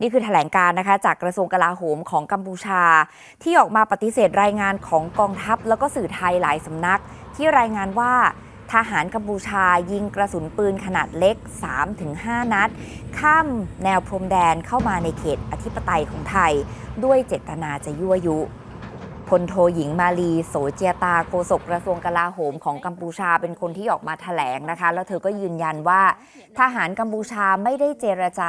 นี่คือแถลงการนะคะจากกระทรวงกลาโหมของกัมพูชา ที่ออกมาปฏิเสธรายงานของกองทัพ แล้วก็สื่อไทยหลายสำนัก ที่รายงานว่าทหารกัมพูชายิงกระสุนปืนขนาดเล็ก 3-5 นัด ข้ามแนวพรมแดนเข้ามาในเขตอธิปไตยของไทย ด้วยเจตนาจะยั่วยุ ลโทหญิงมาลีโสเจียตาโฆษกกระทรวงกลาโหมของกัมพูชาเป็นคนที่ออกมาแถลงนะคะ แล้วเธอก็ยืนยันว่า ทหารกัมพูชาไม่ได้เจรจา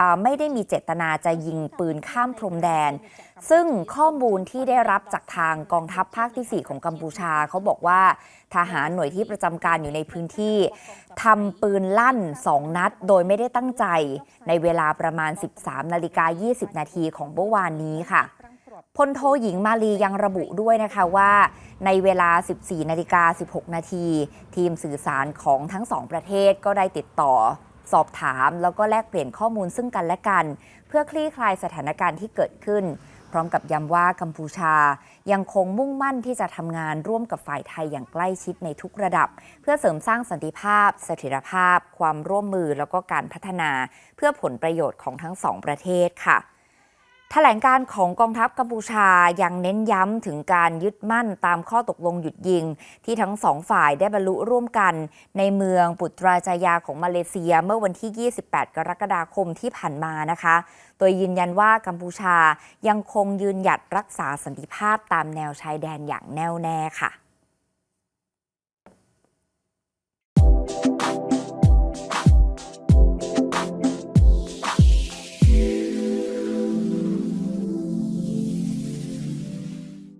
อ่าไม่ได้มีเจตนาจะยิงปืนข้ามพรมแดน ซึ่งข้อมูลที่ได้รับจากทางกองทัพภาคที่ 4 ของกัมพูชาเขาบอกว่าทหารหน่วยที่ประจำการอยู่ในพื้นที่ทำปืนลั่น 2 นัด โดยไม่ได้ตั้งใจในเวลาประมาณ 13นาฬิกา20 นาทีของเมื่อวานนี้ค่ะ พลโทหญิงมาลียังระบุด้วยนะคะว่าในเวลา 14 นาฬิกา 16 นาที ทีมสื่อสารของทั้งสองประเทศก็ได้ติดต่อสอบถาม แล้วก็แลกเปลี่ยนข้อมูลซึ่งกันและกัน เพื่อคลี่คลายสถานการณ์ที่เกิดขึ้น พร้อมกับย้ำว่ากัมพูชา ยังคงมุ่งมั่นที่จะทำงานร่วมกับฝ่ายไทยอย่างใกล้ชิดในทุกระดับ เพื่อเสริมสร้างสันติภาพ เสถียรภาพ ความร่วมมือแล้วก็การพัฒนา เพื่อผลประโยชน์ของทั้งสองประเทศค่ะ แถลงการของกองทัพกัมพูชายังเน้นย้ำถึงการยึดมั่นตามข้อตกลงหยุดยิง ที่ทั้งสองฝ่ายได้บรรลุร่วมกัน ในเมืองปุตราจายาของมาเลเซียเมื่อวันที่ 28 กรกฎาคมที่ผ่านมานะคะ โดยยืนยันว่ากัมพูชายังคงยืนหยัดรักษาสันติภาพตามแนวชายแดนอย่างแน่วแน่ค่ะ